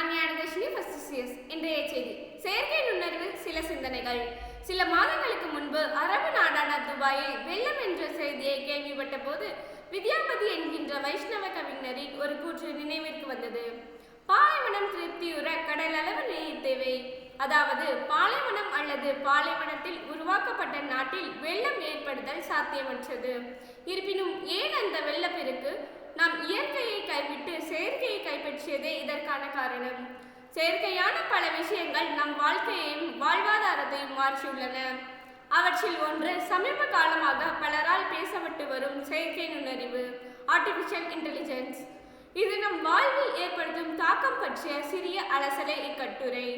நான் ஞானதர்ஷினி first CS இன்றைய செய்தி. செயற்கை நுண்ணறிவு சில சிந்தனைகள். சில மாதங்களுக்கு முன்பு அரபு நாடான துபாயில் வெள்ளம் என்ற செய்தியை கேள்விப்பட்ட போது வித்யாபதி என்கின்ற வைஷ்ணவ கவிஞரின் ஒரு கூற்று நினைவிற்கு வந்தது. பாலைவனம் திருப்தியுற கடலளவு நீர் தேவை. அதாவது பாலைவனம் அல்லது பாலைவனத்தில் உருவாக்கப்பட்ட நாட்டில் வெள்ளம் ஏற்படுதல் சாத்தியமற்றது. இருப்பினும் ஏன் அந்த வெள்ளப்பெருக்கு? நாம் இயற்கையை கைவிட்டு கைப்பற்றியதே இதற்கான காரணம். செயற்கையான பல விஷயங்கள் நம் வாழ்க்கையையும் வாழ்வாதாரத்தையும் மாற்றியுள்ளன. அவற்றில் ஒன்று சமீப காலமாக பலரால் பேசப்பட்டு வரும் செயற்கை நுண்ணறிவு ஆர்டிஃபிஷியல் இன்டெலிஜென்ஸ் இது நம் வாழ்வில் ஏற்படுத்தும் தாக்கம் பற்றிய சிறிய அலசலே இக்கட்டுரை.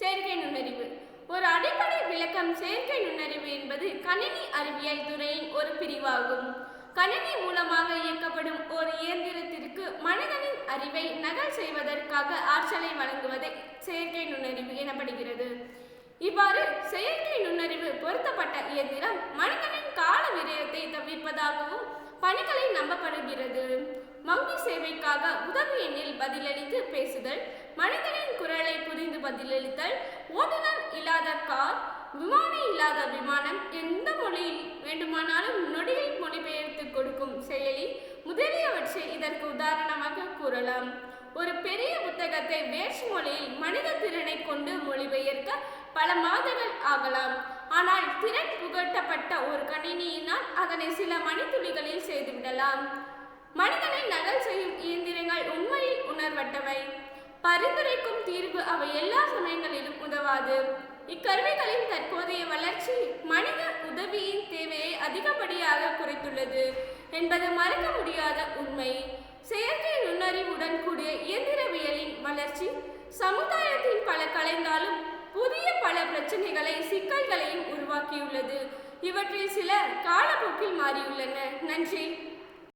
செயற்கை நுண்ணறிவு. ஒரு அடிப்படை விளக்கம் செயற்கை நுண்ணறிவு என்பது கணினி அறிவியல் துறையின் ஒரு பிரிவாகும். கணினி மூலமாக இயக்கப்படும் ஒரு இயந்திரத்திற்கு மனிதன் அறிவை நகல் செய்வதற்காக ஆற்றலை வழங்குவதே செயற்கை நுண்ணறிவு எனப்படுகிறது. இவ்வாறு செயற்கை நுண்ணறிவு பொருத்தப்பட்ட இயந்திரம் மனிதனின் கால விரயத்தை தவிர்ப்பதாகவும் பணிகளை நம்பப்படுகிறது. வங்கி சேவைக்காக உதவி எண்ணில் பதிலளித்து பேசுதல் மனிதனின் குரலை புரிந்து பதிலளித்தல் ஓட்டுநர் இல்லாத கார் விமானி இல்லாத விமானம் எந்த மொழியில் வேண்டுமானாலும் நொடியில் மொழிபெயர்த்து கொடுக்கும் செயலி முதலியவற்றை இதற்கு உதாரணம் கூறலாம். ஒரு பெரிய புத்தகத்தை வேஷ் மொழியில் மனித திறனை கொண்டு மொழிபெயர்க்க பல மாதங்கள் ஆகலாம். ஆனால் திறன் புகட்டப்பட்ட ஒரு கணினியினால் அதனை சில மணித்துளிகளில் செய்துவிடலாம். மனிதனை நகல் செய்யும் இயந்திரங்கள் உண்மையில் உணர்வட்டவை. பரிந்துரைக்கும் தீர்வு அவை எல்லா சமயங்களிலும் உதவாது. இக்கருவிகளின் தற்போதைய வளர்ச்சி மனித உதவியின் தேவையை அதிகப்படியாக குறைத்துள்ளது என்பது மறக்க முடியாத உண்மை. செயற்கை நுண்ணறிவுடன் கூடிய இயந்திரவியலின் வளர்ச்சி சமுதாயத்தின் பல கலைந்தாலும் புதிய பல பிரச்சனைகளை சிக்கல்களையும் உருவாக்கியுள்ளது. இவற்றில் சில காலப்போக்கில் மாறியுள்ளன. நன்றி.